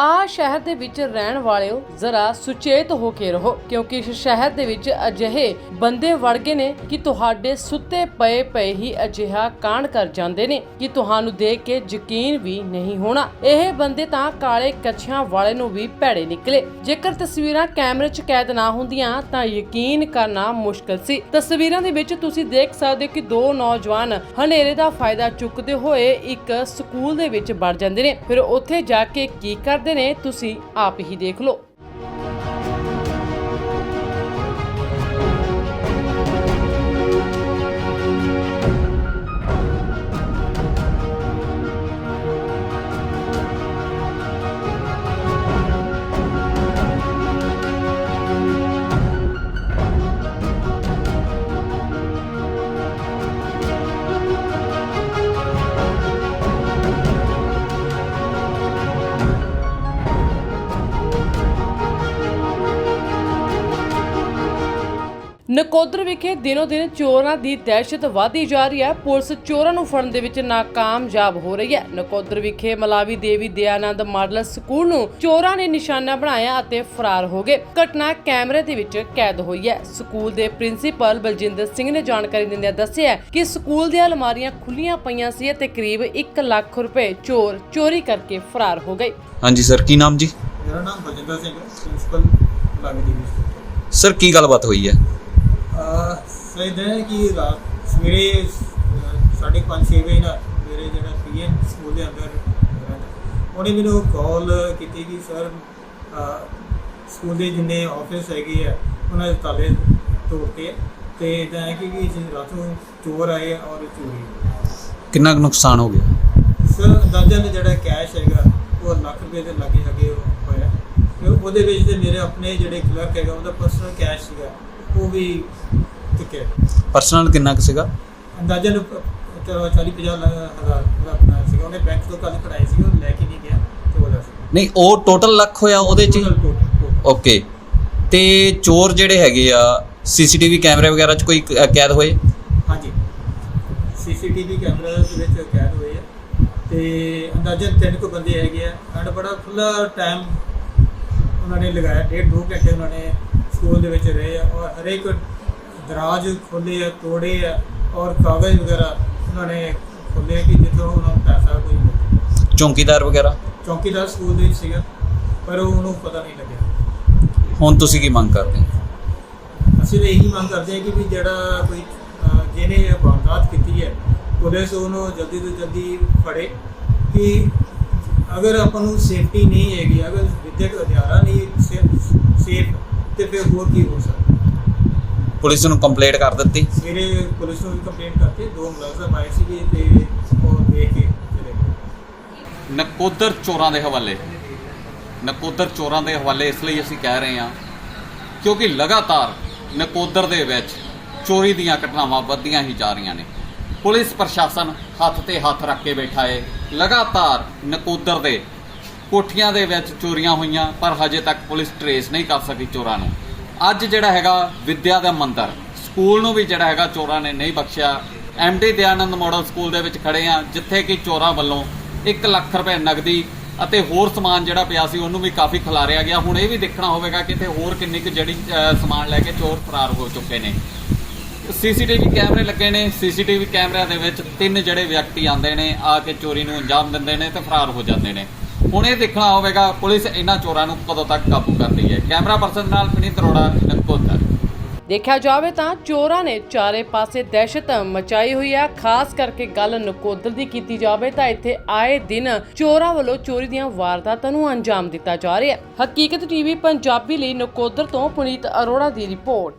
ਆ ਸ਼ਹਿਰ ਦੇ ਵਿੱਚ ਰਹਿਣ ਵਾਲਿਓ ਜ਼ਰਾ ਸੁਚੇਤ ਹੋ ਕੇ ਰਹੋ, ਕਿਉਂਕਿ ਇਸ ਸ਼ਹਿਰ ਦੇ ਵਿੱਚ ਅਜਿਹੇ ਬੰਦੇ ਵੜ ਗਏ ਨੇ ਕਿ ਤੁਹਾਡੇ ਸੁੱਤੇ ਪਏ ਪਏ ਹੀ ਅਜਿਹਾ ਕਾਂਡ ਕਰ ਜਾਂਦੇ ਨੇ ਕਿ ਤੁਹਾਨੂੰ ਦੇਖ ਕੇ ਯਕੀਨ ਵੀ ਨਹੀਂ ਹੋਣਾ। ਇਹ ਬੰਦੇ ਤਾਂ ਕਾਲੇ ਕੱਛਿਆਂ ਵਾਲੇ ਨੂੰ ਵੀ ਭੈੜੇ ਨਿਕਲੇ। ਜੇਕਰ ਤਸਵੀਰਾਂ ਕੈਮਰੇ 'ਚ ਕੈਦ ਨਾ ਹੁੰਦੀਆਂ, ਤਾਂ ਯਕੀਨ ਕਰਨਾ ਮੁਸ਼ਕਲ ਸੀ। ਤਸਵੀਰਾਂ ਦੇ ਵਿੱਚ ਤੁਸੀਂ ਦੇਖ ਸਕਦੇ ਹੋ ਕਿ ਦੋ ਨੌਜਵਾਨ ਹਨੇਰੇ ਦਾ ਫਾਇਦਾ ਚੁੱਕਦੇ ਹੋਏ ਇੱਕ ਸਕੂਲ ਦੇ ਵਿੱਚ ਵੜ ਜਾਂਦੇ ਨੇ। ਫਿਰ ਉੱਥੇ ਜਾ ਕੇ ਕੀ ਕਰਦੇ ਨੇ ਤੁਸੀਂ ਆਪ ਹੀ ਦੇਖ ਲਓ। ਨਕੋਦਰ ਵਿਖੇ ਦਿਨੋ ਦਿਨ ਚੋਰਾਂ ਦੀ ਦਹਿਸ਼ਤ ਵਧਦੀ ਜਾ ਰਹੀ ਹੈ। ਪੁਲਿਸ ਚੋਰਾਂ ਨੂੰ ਫੜਨ ਦੇ ਵਿੱਚ ਨਾਕਾਮਯਾਬ ਹੋ ਰਹੀ ਹੈ। ਨਕੋਦਰ ਵਿਖੇ ਮਲਾਵੀ ਦੇਵੀ ਦਿਆਨੰਦ ਮਾਡਲ ਸਕੂਲ ਨੂੰ ਚੋਰਾਂ ਨੇ ਨਿਸ਼ਾਨਾ ਬਣਾਇਆ ਅਤੇ ਫਰਾਰ ਹੋ ਗਏ। ਘਟਨਾ ਕੈਮਰੇ ਦੇ ਵਿੱਚ ਕੈਦ ਹੋਈ ਹੈ। ਸਕੂਲ ਦੇ ਪ੍ਰਿੰਸੀਪਲ ਬਲਜਿੰਦਰ ਸਿੰਘ ਨੇ ਜਾਣਕਾਰੀ ਦਿੰਦਿਆਂ ਦੱਸਿਆ ਕਿ ਸਕੂਲ ਦੀਆਂ ਅਲਮਾਰੀਆਂ ਖੁੱਲੀਆਂ ਪਈਆਂ ਸੀ ਅਤੇ ਕਰੀਬ 1 ਲੱਖ ਰੁਪਏ ਚੋਰ ਚੋਰੀ ਕਰਕੇ ਫਰਾਰ ਹੋ ਗਏ। ਹਾਂਜੀ ਸਰ ਕੀ ਨਾਮ ਜੀ? ਮੇਰਾ ਨਾਮ ਬਲਜਿੰਦਰ ਸਿੰਘ ਹੈ ਪ੍ਰਿੰਸੀਪਲ ਲੱਗਦੀ ਹੈ ਸਰ ਕੀ ਗੱਲਬਾਤ ਹੋਈ ਹੈ? ਇਦਾਂ ਹੈ ਕਿ ਰਾਤ ਸਵੇਰੇ ਅਹ, ਸਾਢੇ ਪੰਜ ਛੇ ਵਜੇ ਨਾ ਮੇਰੇ ਜਿਹੜਾ ਪੀਐਨ ਸਕੂਲ ਦੇ ਅੰਦਰ ਉਹਨੇ ਮੈਨੂੰ ਕਾਲ ਕੀਤੀ ਕਿ ਸਰ ਸਕੂਲ ਦੇ ਜਿੰਨੇ ਆਫਿਸ ਹੈਗੇ ਆ ਉਹਨਾਂ ਦੇ ਤਾਲੇ ਤੋੜਤੇ ਆ ਤੇ ਇਦਾਂ ਹੈ ਕਿ ਵੀ ਰਾਤੋਂ ਚੋਰ ਆਏ ਔਰ ਚੋਰੀ। ਕਿੰਨਾ ਕੁ ਨੁਕਸਾਨ ਹੋ ਗਿਆ? ਸਰ ਅੰਦਾਜ਼ਨ ਜਿਹੜਾ ਕੈਸ਼ ਹੈਗਾ ਉਹ ਲੱਖ ਰੁਪਏ ਦੇ ਲਾਗੇ ਹੈਗੇ ਹੋਇਆ ਉਹਦੇ ਵਿੱਚ ਤੇ ਮੇਰੇ ਆਪਣੇ ਜਿਹੜੇ ਕਲਰਕ ਹੈਗਾ ਉਹਦਾ ਪਰਸਨਲ ਕੈਸ਼ ਸੀਗਾ। ਉਹ ਵੀ ਚੁੱਕਿਆ ਪਰਸਨਲ ਕਿੰਨਾ ਕੁ ਸੀਗਾ? ਅੰਦਾਜ਼ਨ 40 50 ਹਜ਼ਾਰ ਦਾ ਆਪਣਾ ਸੀਗਾ। ਉਹਨੇ ਬੈਂਕ ਤੋਂ ਕੱਲ ਕਢਾਈ ਸੀ ਉਹ ਲੈ ਕੇ ਨਹੀਂ ਗਿਆ ਤੇ ਉਹਦਾ ਸੀ। ਨਹੀਂ ਉਹ ਟੋਟਲ ਲੱਖ ਹੋਇਆ ਉਹਦੇ ਚ। ਓਕੇ ਤੇ ਚੋਰ ਜਿਹੜੇ ਹੈਗੇ ਆ ਸੀਸੀਟੀਵੀ ਕੈਮਰੇ ਵਗੈਰਾ ਚ ਕੋਈ ਕੈਦ ਹੋਏ? ਹਾਂਜੀ। ਸੀਸੀਟੀਵੀ ਕੈਮਰਾ ਦੇ ਵਿੱਚ ਕੈਦ ਹੋਏ ਆ। ਤੇ ਅੰਦਾਜ਼ਨ ਤਿੰਨ ਕੁ ਬੰਦੇ ਹੈਗੇ ਆ। ਐਂਡ ਬੜਾ ਖੁੱਲਾ ਟਾਈਮ ਉਹਨਾਂ ਨੇ ਲਗਾਇਆ। ਡੇਢ ਦੋ ਘੰਟੇ ਉਹਨਾਂ ਨੇ ਸਕੂਲ ਦੇ ਵਿੱਚ ਰਹੇ ਆ ਔਰ ਹਰੇਕ ਦਰਾਜ ਖੋਲੇ ਆ ਤੋੜੇ ਆ ਔਰ ਕਾਗਜ਼ ਵਗੈਰਾ ਉਹਨਾਂ ਨੇ ਖੋਲੇ ਕਿ ਜਿੱਥੋਂ ਉਹਨਾਂ ਨੂੰ ਪੈਸਾ ਕੋਈ ਮਿਲੇ। ਚੌਂਕੀਦਾਰ ਵਗੈਰਾ ਚੌਕੀਦਾਰ ਸਕੂਲ ਦੇ ਵਿੱਚ ਸੀਗਾ ਪਰ ਉਹ ਉਹਨੂੰ ਪਤਾ ਨਹੀਂ ਲੱਗਿਆ ਹੁਣ ਤੁਸੀਂ ਕੀ ਮੰਗ ਕਰਦੇ ਹੋ? ਅਸੀਂ ਤਾਂ ਇਹੀ ਮੰਗ ਕਰਦੇ ਹਾਂ ਕਿ ਵੀ ਜਿਹੜਾ ਕੋਈ ਜਿਹਨੇ ਵਾਰਦਾਤ ਕੀਤੀ ਹੈ ਪੁਲਿਸ ਉਹਨੂੰ ਜਲਦੀ ਤੋਂ ਜਲਦੀ ਫੜੇ ਕਿ ਅਗਰ ਆਪਾਂ ਨੂੰ ਸੇਫਟੀ ਨਹੀਂ ਹੈਗੀ ਅਗਰ ਵਿਦਿਅਕ ਅਧਿਆਰਾ ਨਹੀਂ ਸੇਫ ਤੇ ਫਿਰ ਹੋਰ ਕੀ ਹੋ ਸਕਦਾ? ਪੁਲਿਸ ਨੂੰ ਕੰਪਲੇਂਟ ਕਰ ਦਿੱਤੀ। ਸਵੇਰੇ ਪੁਲਿਸ ਨੂੰ ਵੀ ਕੰਪਲੇਂਟ ਕਰਕੇ ਦੋ ਮੁਲਾਜ਼ਮ ਆਏ ਸੀਗੇ ਤੇ ਉਹ ਦੇਖ ਕੇ ਚਲੇ ਗਏ। ਨਕੋਦਰ ਚੋਰਾਂ ਦੇ ਹਵਾਲੇ। ਨਕੋਦਰ ਚੋਰਾਂ ਦੇ ਹਵਾਲੇ ਇਸ ਲਈ ਅਸੀਂ ਕਹਿ ਰਹੇ ਹਾਂ ਕਿਉਂਕਿ ਲਗਾਤਾਰ ਨਕੋਦਰ ਦੇ ਵਿੱਚ ਚੋਰੀ ਦੀਆਂ ਘਟਨਾਵਾਂ ਵੱਧਦੀਆਂ ਹੀ ਜਾ ਰਹੀਆਂ ਨੇ। ਪੁਲਿਸ ਪ੍ਰਸ਼ਾਸਨ ਹੱਥ ਤੇ ਹੱਥ ਰੱਖ ਕੇ ਬੈਠਾ ਹੈ ਲਗਾਤਾਰ ਨਕੋਦਰ ਦੇ ਕੋਠੀਆਂ ਦੇ ਵਿੱਚ ਚੋਰੀਆਂ ਹੋਈਆਂ, ਪਰ ਹਜੇ ਤੱਕ ਪੁਲਿਸ ਟਰੇਸ ਨਹੀਂ ਕਰ ਸਕੀ ਚੋਰਾਂ ਨੂੰ। ਅੱਜ ਜਿਹੜਾ ਹੈਗਾ ਵਿਦਿਆ ਦਾ ਮੰਦਰ, ਸਕੂਲ ਨੂੰ ਵੀ ਜਿਹੜਾ ਹੈਗਾ ਚੋਰਾਂ ਨੇ ਨਹੀਂ ਬਖਸ਼ਿਆ। ਐਮਡੀ ਦਿਆਨੰਦ ਮਾਡਲ ਸਕੂਲ ਦੇ ਵਿੱਚ ਖੜੇ ਆ, ਜਿੱਥੇ ਕਿ ਚੋਰਾਂ ਵੱਲੋਂ 1 ਲੱਖ ਰੁਪਏ ਨਗਦੀ ਅਤੇ ਹੋਰ ਸਮਾਨ ਜਿਹੜਾ ਪਿਆ ਸੀ, ਉਹਨੂੰ ਵੀ ਕਾਫੀ ਖਿਲਾਰਿਆ ਗਿਆ। ਹੁਣ ਇਹ ਵੀ ਦੇਖਣਾ ਹੋਵੇਗਾ ਕਿ ਇੱਥੇ ਹੋਰ ਕਿੰਨੀ ਕੁ ਜਿਹੜੀ ਸਮਾਨ ਲੈ ਕੇ ਚੋਰ ਫਰਾਰ ਹੋ ਚੁੱਕੇ ਨੇ। ਸੀਸੀਟੀਵੀ ਕੈਮਰੇ ਲੱਗੇ ਨੇ। ਸੀਸੀਟੀਵੀ ਕੈਮਰਿਆਂ ਦੇ ਵਿੱਚ ਤਿੰਨ ਜਿਹੜੇ ਵਿਅਕਤੀ ਆਉਂਦੇ ਨੇ, ਆ ਕੇ ਚੋਰੀ ਨੂੰ ਅੰਜਾਮ ਦਿੰਦੇ ਨੇ ਤੇ ਫਰਾਰ ਹੋ ਜਾਂਦੇ ਨੇ। ਹੁਣ ਇਹ ਦੇਖਣਾ ਹੋਵੇਗਾ, ਪੁਲਿਸ ਇਹਨਾਂ ਚੋਰਾਂ ਨੂੰ ਕਦੋਂ ਤੱਕ ਕਾਬੂ ਕਰਦੀ ਹੈ। ਕੈਮਰਾ ਪਰਸਨ ਨਾਲ ਵਿਨੀਤ ਅਰੋੜਾ, ਨਕੋਦਰ। ਦੇਖਿਆ ਜਾਵੇ ਤਾਂ ਚੋਰਾਂ ਨੇ ਚਾਰੇ ਪਾਸੇ ਦਹਿਸ਼ਤ ਮਚਾਈ ਹੋਈ ਹੈ। ਖਾਸ ਕਰਕੇ ਗੱਲ ਨਕੋਦਰ ਦੀ ਕੀਤੀ ਜਾਵੇ ਤਾਂ ਇੱਥੇ ਆਏ ਦਿਨ ਚੋਰਾਂ ਵੱਲੋਂ ਚੋਰੀ ਦੀਆਂ ਵਾਰਦਾਤਾਂ ਨੂੰ ਅੰਜਾਮ ਦਿੱਤਾ ਜਾ ਰਿਹਾ ਹੈ। ਹਕੀਕਤ ਟੀਵੀ ਪੰਜਾਬੀ ਲਈ ਨਕੋਦਰ ਤੋਂ ਪੁਨੀਤ ਅਰੋੜਾ ਦੀ ਰਿਪੋਰਟ।